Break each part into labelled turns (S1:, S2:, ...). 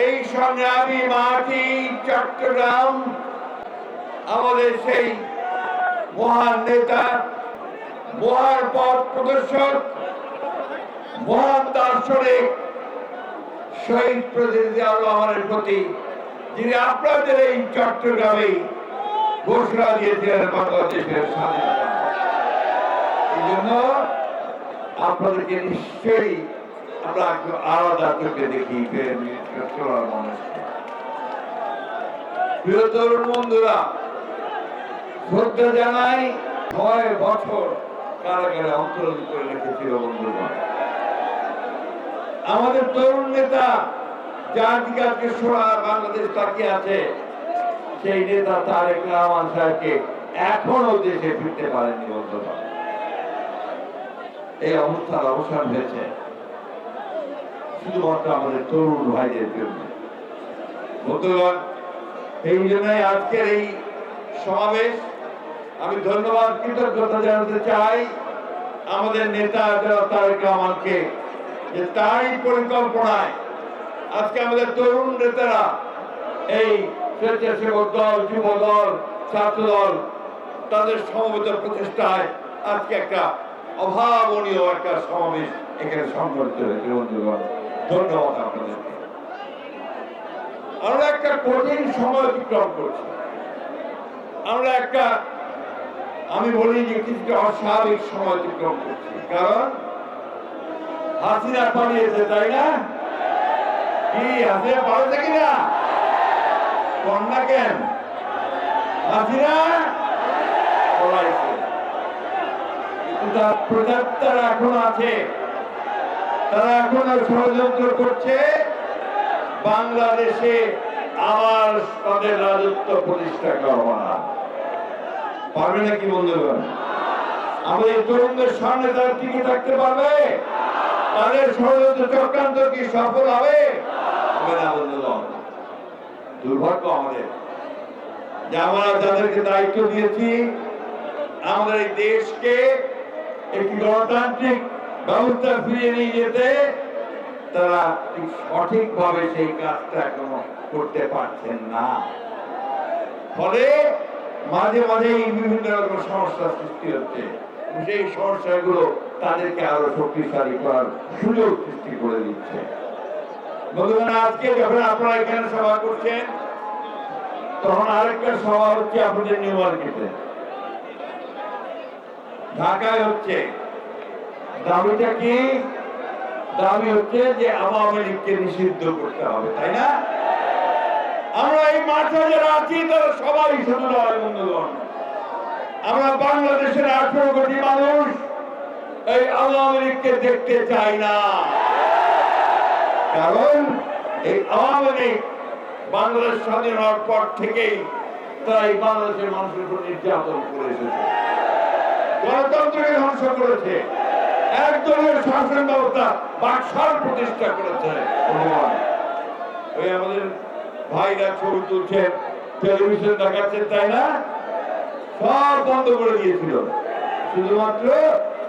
S1: এই সংগ্রামী মাটি চট্টগ্রাম, আমাদের সেই মহান নেতা, মহান পথ প্রদর্শক, মহান দার্শনিক শহীদ প্রতিনিধি রহমানের প্রতি, যিনি আপনাদের এই চট্টগ্রামে ঘোষণা দিয়েছিলেন বাংলাদেশের স্বাধীনতা। এই জন্য আপনাদেরকে নিশ্চয়ই আমরা একটু আলাদা চোখে দেখি চলার বন্ধুরা শ্রদ্ধা জানাই, ছয় বছর কারাগারে অন্তরণ করে রেখেছিল আমাদের তরুণ নেতা যার দিকে আজকে সোনা বাংলাদেশ তাকিয়ে আছে, সেই নেতা তারেক রহমান সাহেবকে এখনও দেশে ফিরতে পারেননি বন্ধুগণ এই অবস্থার অবসান হয়েছে। শুধুমাত্র আমাদের তরুণ ভাইদের জন্য। বন্ধুগণ, এই জন্যই আজকের এই সমাবেশ আমি ধন্যবাদ, কৃতজ্ঞতা জানাতে চাই আমাদের নেতা তারেক রহমানকে যে তারই পরিকল্পনায় আজকে আমাদের তরুণ নেতারা এই স্বেচ্ছাসেবক দল, যুব দল, ছাত্র দল তাদের সমবেত প্রচেষ্টায় আজকে একটা অভাবনীয় একটা সমাবেশ এখানে সংগঠিত হয়েছে। বন্ধুগণ ধন্যবাদ আপনাদেরকে আমরা একটা কঠিন সময় অতিক্রম করছি। আমরা একটা, আমি বলি যে কিছুটা অস্বাভাবিক সময় অতিক্রম করছি। কারণ হাসিনা পালিয়েছে, তাই না? কি, হাসিনা পালাতে কিনা? কন্যা কেন? হাসিনা পলাইছে কিন্তু তার প্রজাপ্তারা এখন আছে। তারা এখনও ষড়যন্ত্র করছে। বাংলাদেশে আবার তাদের রাজত্ব প্রতিষ্ঠা করবা পারবে নাকি বন্ধুগণ আমাদের তরুণদের সামনে তারা টিকে থাকতে পারবে? তাদের ষড়যন্ত্র চক্রান্ত কি সফল হবে? বন্ধুগণ দুর্ভাগ্য আমাদের। যে আমরা যাদেরকে দায়িত্ব দিয়েছি আমাদের এই দেশকে একটি গণতান্ত্রিক ব্যবস্থা ফিরিয়ে নিয়ে যেতে তারা ঠিক সঠিকভাবে সেই কাজটা এখনও করতে পারছেন না। ফলে মাঝে মাঝেই বিভিন্ন রকম সমস্যার সৃষ্টি হচ্ছে। সেই সমস্যাগুলো তাদেরকে আরও শক্তিশালী করার সুযোগ সৃষ্টি করে দিচ্ছে। বন্ধুগণ, আজকে যখন আপনারা এখানে সভা করছেন, তখন আরেকটা সভা হচ্ছে আপনাদের নিউ মার্কেটে। ঢাকায় হচ্ছে। দাবিটা কি? দাবি হচ্ছে যে আওয়ামী লীগকে নিষিদ্ধ করতে হবে, তাই না? আমরা এই মাঠে যারা আছি, তারা সবাই শুধু নয় বন্ধুগণ। আমরা বাংলাদেশের আঠারো কোটি মানুষ এই আওয়ামী লীগকে দেখতে চাই না। কারণ এই আওয়ামী লীগ বাংলাদেশ স্বাধীন হওয়ার পর থেকেই তারা এই বাংলাদেশের মানুষের উপর নির্যাতন করে এসেছে। গণতন্ত্রকে ধ্বংস করেছে। একদলের শাসন ব্যবস্থা বাকশাল প্রতিষ্ঠা করেছে ওই আমাদের ভাইরা ছবি তুলছেন টেলিভিশন দেখাচ্ছেন তাই না? সব বন্ধ করে দিয়েছিল। শুধুমাত্র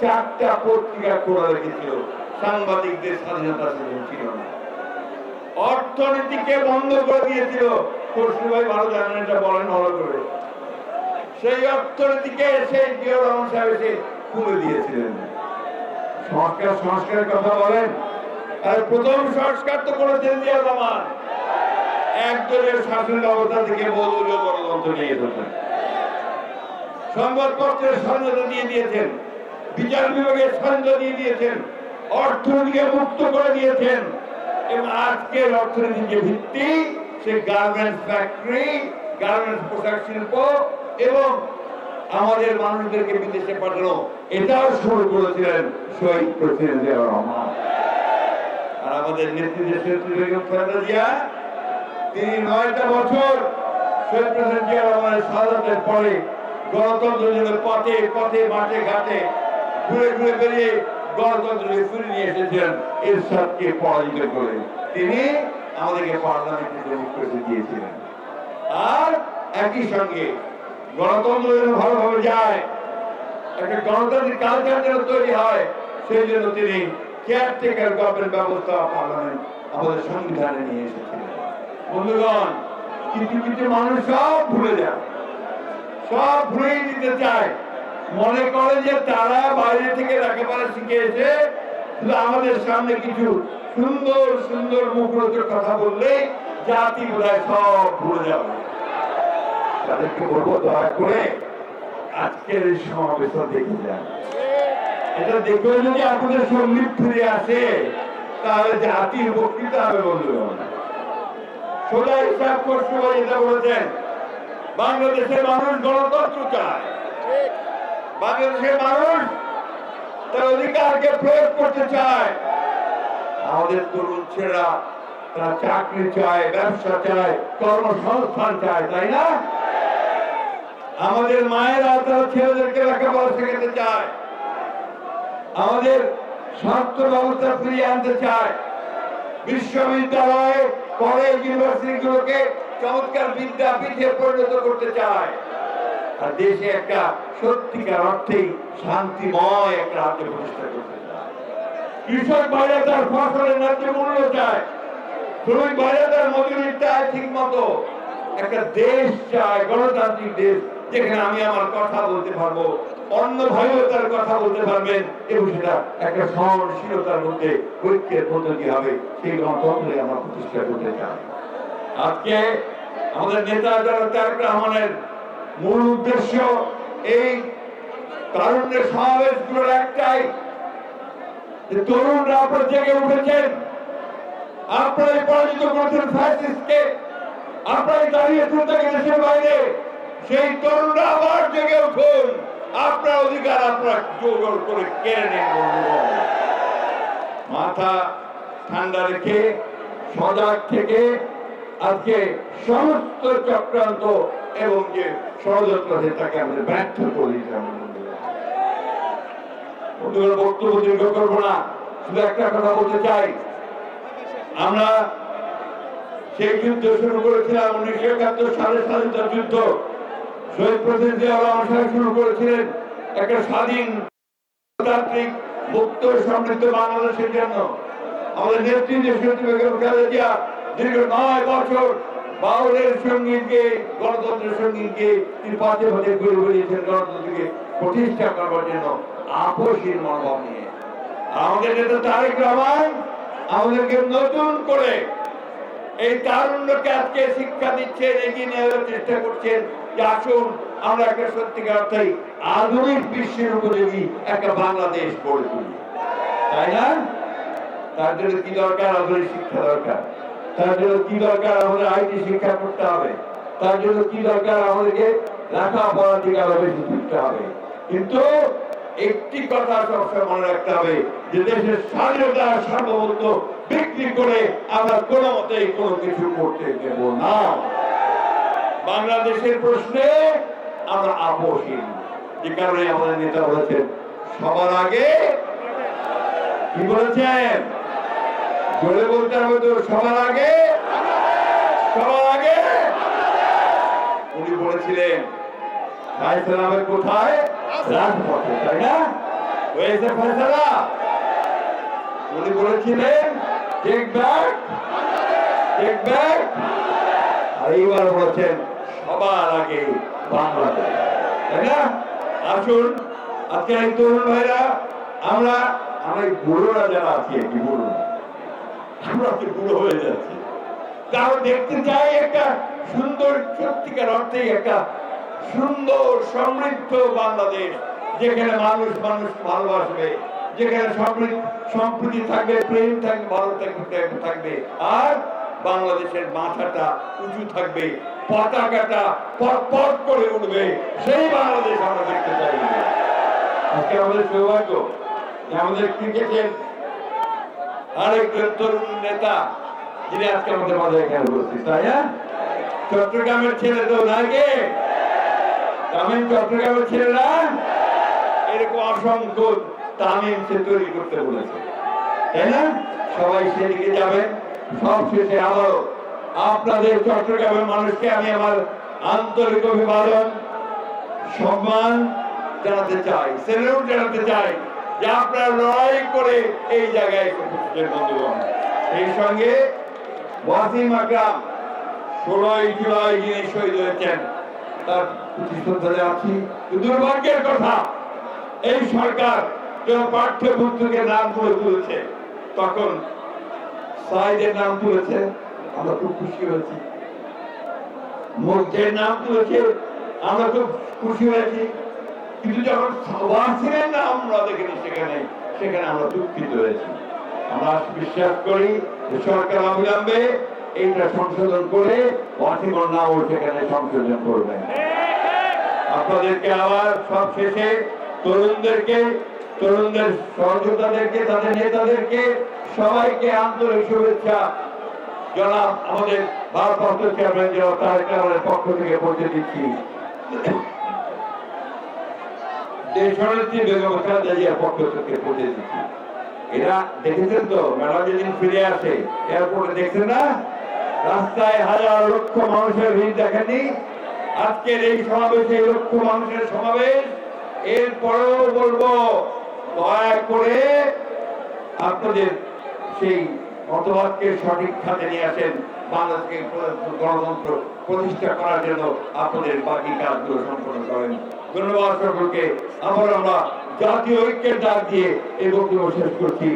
S1: চারটা পত্রিকা খোলা রেখেছিল। সাংবাদিকদের স্বাধীনতা সেদিন ছিল না। অর্থনীতিকে বন্ধ করে দিয়েছিল। খুশি ভাই ভালো জানেন, এটা বলেন ভালো করে। সেই অর্থনীতিকে সেই জিয়া রহমান সাহেব এসে খুলে দিয়েছিলেন। সংস্কার, সংস্কারের কথা বলেন। আর প্রথম সংস্কার তো করেছেন জিয়া একজনের শাসন ব্যবস্থা থেকে গণতন্ত্র নিয়ে এসেছেন সংবাদপত্রের দিয়ে দিয়েছেন। বিচার বিভাগের দিয়ে দিয়েছেন। অর্থনীতিকে মুক্ত করে দিয়েছেন। এবং আজকের অর্থনীতির যে ভিত্তি, সে গার্মেন্টস ফ্যাক্টরি গার্মেন্টস পোশাক শিল্প এবং আমাদের মানুষদেরকে বিদেশে পাঠানো, এটাও শুরু করেছিলেন শহীদ প্রেসিডেন্ট রহমান। আর আমাদের নেত্রী খালেদা জিয়া, তিনি নয়টা বছর শহীদ প্রেসিডেন্ট রহমানের পরে গণতন্ত্রের জন্য পথে পথে, মাঠে, ঘাটে ঘুরে ঘুরে বেরিয়ে গণতন্ত্রকে ফিরে নিয়ে এরশাদকে পরাজিত করে। তিনি আমাদেরকে পার্লামেন্টে দিয়েছিলেন। আর একই সঙ্গে গণতন্ত্র যেন ভালোভাবে যায়। একটা গণতান্ত্রিক কালচার যেন তৈরি হয়, সেই জন্য তিনি কেয়ারটেকার গভর্নমেন্ট ব্যবস্থা পার্লামেন্ট আমাদের সংবিধানে নিয়ে এসেছিলেন। বন্ধুগণ, কিছু কিছু মানুষ সব ভুলে যায়। সব ভুলেই দিতে চায়। মনে করে যে তারা বাইরে থেকে লেখাপড়া শিখে এসে শুধু আমাদের সামনে কিছু সুন্দর সুন্দর মুখরোচক কথা বললে জাতি বোধহয় সব ভুলে যাবে। তাদেরকে বলব, দয়া করে আজকের এই সমাবেশ দেখে যান। এটা দেখে যদি আপনাদের সংগীত ফিরে আসে, তাহলে জাতির বক্তৃতা হবে বন্ধুগণ। সোজা হিসাব পারি এটা বলেছেন, বাংলাদেশের মানুষ গণতন্ত্র চায়। বাংলাদেশের মানুষ তার অধিকারকে প্রয়োগ করতে চায়। আমাদের তরুণ ছেলেরা তারা চাকরি চায়, ব্যবসা চায়, কর্মসংস্থান চায়, তাই না? আমাদের মায়েরা তারা ছেলেদেরকে লেখাপড়া শেখাতে চায়। আমাদের স্বাস্থ্য ব্যবস্থা ফিরিয়ে আনতে চায়। বিশ্ববিদ্যালয়, কলেজ, ইউনিভার্সিটিগুলোকে চমৎকার বিদ্যাপীঠে পরিণত করতে চায়। আর দেশে একটা সত্যিকার অর্থেই শান্তিময় একটা রাজ্য প্রতিষ্ঠা করতে চায়। কৃষক বাইরে তার ফসলের ন্যায্য মূল্য চায়। শ্রমিক বাইরে তার মজুরি চায় ঠিক মতো একটা দেশ চায়, গণতান্ত্রিক দেশ যেখানে আমি আমার কথা বলতে পারব, অন্য ভাইও তার কথা বলতে পারবেন, এবং সেটা একটা সহনশীলতার মধ্যে ঐক্যের পদ্ধতি হবে। সেই গণতন্ত্রে আমরা প্রতিষ্ঠা করতে চাই। আজকে আমাদের নেতা যারা তারেক রহমানের মূল উদ্দেশ্য এই তারুণ্যের সমাবেশগুলোর একটাই, যে তরুণরা আপনার জেগে উঠেছেন, আপনারাই পরাজিত করেছেন ফ্যাসিস্টকে আপনারাই দাঁড়িয়েছেন তাকে দেশের বাইরে। সেই তরুণরা আবার জেগে উঠুন। আপনার অধিকার আপনার জোর করে কেড়ে নেন মাথা ঠান্ডা রেখে, সজাগ থেকে আজকে সমস্ত চক্রান্ত এবং যে ষড়যন্ত্র আছে তাকে আমাদের ব্যর্থ করে দিতে বক্তব্য দীর্ঘ করব না। শুধু একটা কথা বলতে চাই। আমরা সেই যুদ্ধ শুরু করেছিলাম উনিশশো একাত্তর সালে স্বাধীনতা যুদ্ধ। শহীদ প্রেসিডেন্ট জিয়া রহমান শুরু করেছিলেন একটা স্বাধীন গণতান্ত্রিক মুক্ত সমৃদ্ধ বাংলাদেশের জন্য। আমাদের নেতৃত্বে সত্যি বেগম খালেদা দীর্ঘ নয় বছর বাউলের সঙ্গীতকে, গণতন্ত্রের সঙ্গীতকে তিনি পাঁচে পাঁচে ঘুরে বেরিয়েছেন গণতন্ত্রকে প্রতিষ্ঠা করবার জন্য আপসীর মনোভাব নিয়ে। আমাদের নেতা তারেক রহমান আমাদেরকে নতুন করে এই তারুণ্যকে আজকে শিক্ষা দিচ্ছেন, এগিয়ে নেওয়ার চেষ্টা করছেন। আসুন, আমরা একটা সত্যিকার আধুনিক বিশ্বের উপযোগী একটা বাংলাদেশ গড়ে তুলি। তাই না? তার জন্য কি দরকার? আধুনিক শিক্ষা দরকার। তার জন্য কি দরকার? আমাদের আইটি শিক্ষা করতে হবে। তার জন্য কি দরকার? আমাদেরকে লেখাপড়ার দিকে আরও বেশি হবে। কিন্তু একটি কথা সবসময় মনে রাখতে হবে, যে দেশের স্বাধীনতা সার্বভৌমত্ব বিক্রি করে আমরা কোনো মতেই কোনো কিছু করতে দেব না। বাংলাদেশের প্রশ্নে আমরা আপোষহীন। যে কারণে আমাদের নেতা বলেছেন, সবার আগে কি বলেছেন? জোরে বলতে হবে তো, সবার আগে সবার আগে উনি বলেছিলেন, ফায়সালা কোথায়? রাজপথে, তাই না? হয়েছে ফায়সালা। উনি বলেছিলেন, টেক ব্যাক টেক ব্যাক। আর এইবার বলেছেন সবার আগে আসুন, আজকে এই তরুণ ভাইরা, আমরা আমরা বুড়োরা যারা আছি, একটি বুড়ো। আমরা তো বুড়ো হয়ে যাচ্ছি। তাও দেখতে চাই একটা সুন্দর, সত্যিকার অর্থে একটা সুন্দর, সমৃদ্ধ বাংলাদেশ, যেখানে মানুষ মানুষ ভালোবাসবে, যেখানে সমৃদ্ধ, সম্প্রীতি থাকবে, প্রেম থাকবে, ভালো থাকবে থাকবে। আর বাংলাদেশের মাথাটা উঁচু থাকবে, পতাকাটা পট পট করে উঠবে। সেই বাংলাদেশ আমরা দেখতে চাই। আজকে আমাদের সৌভাগ্য আমাদের ক্রিকেটের আরেকজন তরুণ নেতা, যিনি আজকে আমাদের মাঝে এখানে উপস্থিত তাই না? চট্টগ্রামের ছেলে তো নাকি তামিম চট্টগ্রামের ছেলে না? এরকম অসংখ্য তামিম সে তৈরি করতে বলেছে। তাই না? সবাই সেদিকে যাবেন। সব শেষে আবারও আপনাদের চট্টগ্রামের মানুষকে আমি আমার আন্তরিক অভিবাদন, সম্মান জানাতে চাই সেলুট জানাতে চাই যে আপনারা লড়াই করে এই জায়গায় বন্ধুগণ। সঙ্গে ওয়াসিম আকরাম ষোলোই জুলাই যিনি শহীদ হয়েছেন, তার দুর্ভাগ্যের কথা, এই সরকার যখন পাঠ্য পুস্তকের নাম তুলে তুলেছে, তখন সাইদের নাম তুলেছে, আমরা খুব খুশি হয়েছি। মধ্যের নাম তুলেছে, আমরা খুব খুশি হয়েছি। কিন্তু যখন ওয়াসিমের নাম আমরা দেখিনি সেখানে সেখানে আমরা দুঃখিত হয়েছি। আমরা বিশ্বাস করি যে সরকার অবিলম্বে এইটা সংশোধন করে ওয়াসিমের নামও সেখানে সংশোধন করবেন আপনাদেরকে আবার সব শেষে তরুণদেরকে, তরুণদের সহযোগিতাদেরকে তাদের নেতাদেরকে সবাইকে আন্তরিক শুভেচ্ছা। জনাব আমাদের ভারপ্রাপ্ত চেয়ারম্যান জনাব তারেক রহমানের পক্ষ থেকে পৌঁছে দিচ্ছি। বেগম পক্ষ থেকে পৌঁছে দিচ্ছি। এরা দেখেছেন তো যেদিন ফিরে আসে, এয়ারপোর্টে দেখছেন না? রাস্তায় হাজার লক্ষ মানুষের ভিড় দেখেনি আজকের এই সমাবেশে লক্ষ মানুষের সমাবেশ। এরপরেও বলব, দয়া করে আপনাদের সেই মতবাদকে সঠিক খাতে নিয়ে আসেন। বাংলাদেশকে গণতন্ত্র প্রতিষ্ঠা করার জন্য আপনাদের বাকি কাজগুলো সম্পন্ন করেন। ধন্যবাদ সকলকে। আবার আমরা জাতীয় ঐক্যের ডাক দিয়ে এই বক্তব্য শেষ করছি।